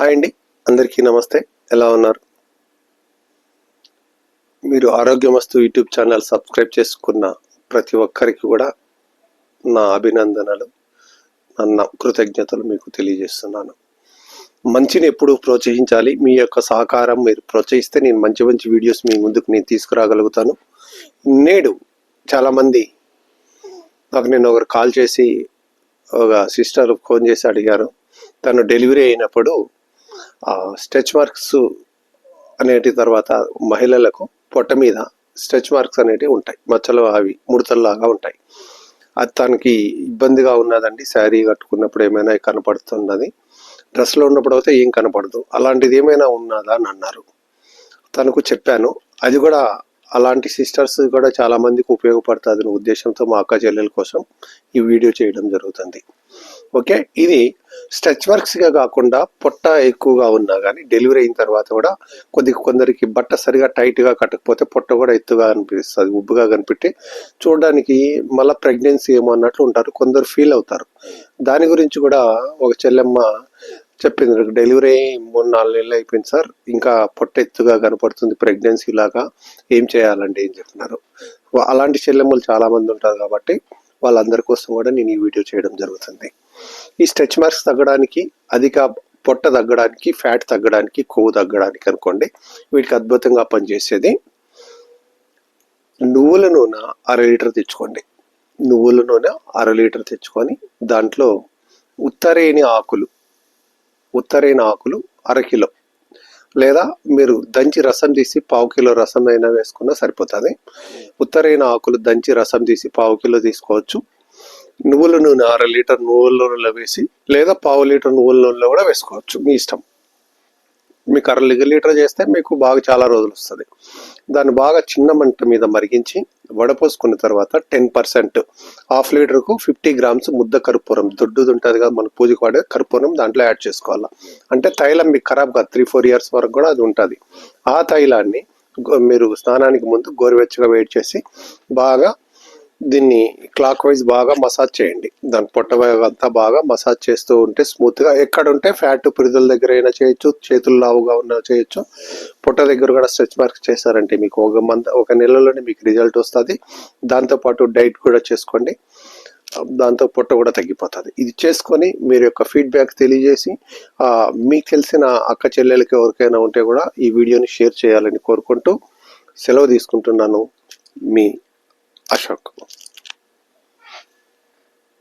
Hi అండి. అందరికీ నమస్తే. ఎలా ఉన్నారు? మీరు ఆరోగ్యమస్తు యూట్యూబ్ ఛానల్ సబ్స్క్రైబ్ చేసుకున్న ప్రతి ఒక్కరికి కూడా నా అభినందనలు నా కృతజ్ఞతలు మీకు తెలియజేస్తున్నాను. మంచిని ఎప్పుడు ప్రోత్సహించాలి. మీ యొక్క సహకారం మీరు ప్రోత్సహిస్తే నేను మంచి మంచి వీడియోస్ మీ ముందుకు నేను తీసుకురాగలుగుతాను. నేడు చాలామంది నాకు నేను ఒకరు కాల్ చేసి ఒక సిస్టర్ ఫోన్ చేసి అడిగారు. తను డెలివరీ అయినప్పుడు స్ట్రెచ్ మార్క్స్ అనేటి తర్వాత మహిళలకు పొట్ట మీద స్ట్రెచ్ మార్క్స్ అనేటివి ఉంటాయి. మచ్చలు అవి ముడతల్లాగా ఉంటాయి. అది తనకి ఇబ్బందిగా ఉన్నదండి. శారీ కట్టుకున్నప్పుడు ఏమైనా కనపడుతున్నది. డ్రెస్లో ఉన్నప్పుడు అయితే ఏం కనపడదు. అలాంటిది ఏమైనా ఉన్నదా అని అన్నారు. తనకు చెప్పాను. అది కూడా అలాంటి సిస్టర్స్ కూడా చాలా మందికి ఉపయోగపడుతుంది అనే ఉద్దేశంతో మా అక్క చెల్లెల కోసం ఈ వీడియో చేయడం జరుగుతుంది. ఓకే? ఇది స్ట్రెచ్ వర్క్స్గా కాకుండా పొట్ట ఎక్కువగా ఉన్నా కానీ డెలివరీ అయిన తర్వాత కూడా కొద్ది కొందరికి బట్ట సరిగా టైట్గా కట్టకపోతే పొట్ట కూడా ఎత్తుగా అనిపిస్తుంది ఉబ్బుగా కనిపెట్టి చూడడానికి మళ్ళీ ప్రెగ్నెన్సీ ఏమో అన్నట్లు ఉంటారు కొందరు ఫీల్ అవుతారు. దాని గురించి కూడా ఒక చెల్లెమ్మ చెప్పింది డెలివరీ మూడు నాలుగు నెలలు అయిపోయింది సార్ ఇంకా పొట్ట ఎత్తుగా కనపడుతుంది ప్రెగ్నెన్సీ లాగా ఏం చేయాలండి? ఏం చెప్తున్నారు. అలాంటి చెల్లెమ్మలు చాలామంది ఉంటారు కాబట్టి వాళ్ళందరి కోసం కూడా నేను ఈ వీడియో చేయడం జరుగుతుంది. ఈ స్ట్రెచ్ మార్క్స్ తగ్గడానికి అధిక పొట్ట తగ్గడానికి ఫ్యాట్ తగ్గడానికి కొవ్వు తగ్గడానికి అనుకోండి వీటికి అద్భుతంగా పనిచేసేది నువ్వుల నూనె అర లీటర్ తెచ్చుకోండి. నువ్వుల నూనె అర లీటర్ తెచ్చుకొని దాంట్లో ఉత్తరేణి ఆకులు ఉత్తరేణి ఆకులు అర కిలో లేదా మీరు దంచి రసం తీసి పావు కిలో రసం అయినా వేసుకున్నా సరిపోతుంది. ఉత్తరైన ఆకులు దంచి రసం తీసి పావు కిలో తీసుకోవచ్చు. నువ్వుల నూనె అర లీటర్ నువ్వుల నూనెలో వేసి లేదా పావు లీటర్ నువ్వుల నూనెలో కూడా వేసుకోవచ్చు. మీ ఇష్టం. మీకు అర లీటర్ చేస్తే మీకు బాగా చాలా రోజులు వస్తుంది. దాన్ని బాగా చిన్న మంట మీద మరిగించి వడపోసుకున్న తర్వాత టెన్ పర్సెంట్ హాఫ్ లీటర్కు ఫిఫ్టీ గ్రామ్స్ ముద్ద కర్పూరం. దొడ్డుది ఉంటుంది కదా మన పూజకు వాడే కర్పూరం దాంట్లో యాడ్ చేసుకోవాలి. అంటే తైలం మీకు ఖరాబ్ కాదు త్రీ ఫోర్ ఇయర్స్ వరకు కూడా అది ఉంటుంది. ఆ తైలాన్ని గో- మీరు స్నానానికి ముందు గోరువెచ్చగా వేడి చేసి బాగా దీన్ని క్లాక్ వైజ్ బాగా మసాజ్ చేయండి. దాని పొట్ట అంతా బాగా మసాజ్ చేస్తూ ఉంటే స్మూత్గా ఎక్కడ ఉంటే ఫ్యాట్ పురిదల దగ్గర అయినా చేయొచ్చు చేతులు లావుగా ఉన్నా చేయొచ్చు. పొట్ట దగ్గర కూడా స్ట్రెచ్ మార్క్స్ చేశారంటే మీకు ఒక మంత్ ఒక నెలలోనే మీకు రిజల్ట్ వస్తుంది. దాంతోపాటు డైట్ కూడా చేసుకోండి. దాంతో పొట్ట కూడా తగ్గిపోతుంది. ఇది చేసుకొని మీరు యొక్క ఫీడ్బ్యాక్ తెలియజేసి మీకు తెలిసిన అక్క చెల్లెలకి ఎవరికైనా ఉంటే కూడా ఈ వీడియోని షేర్ చేయాలని కోరుకుంటూ సెలవు తీసుకుంటున్నాను. మీ আসক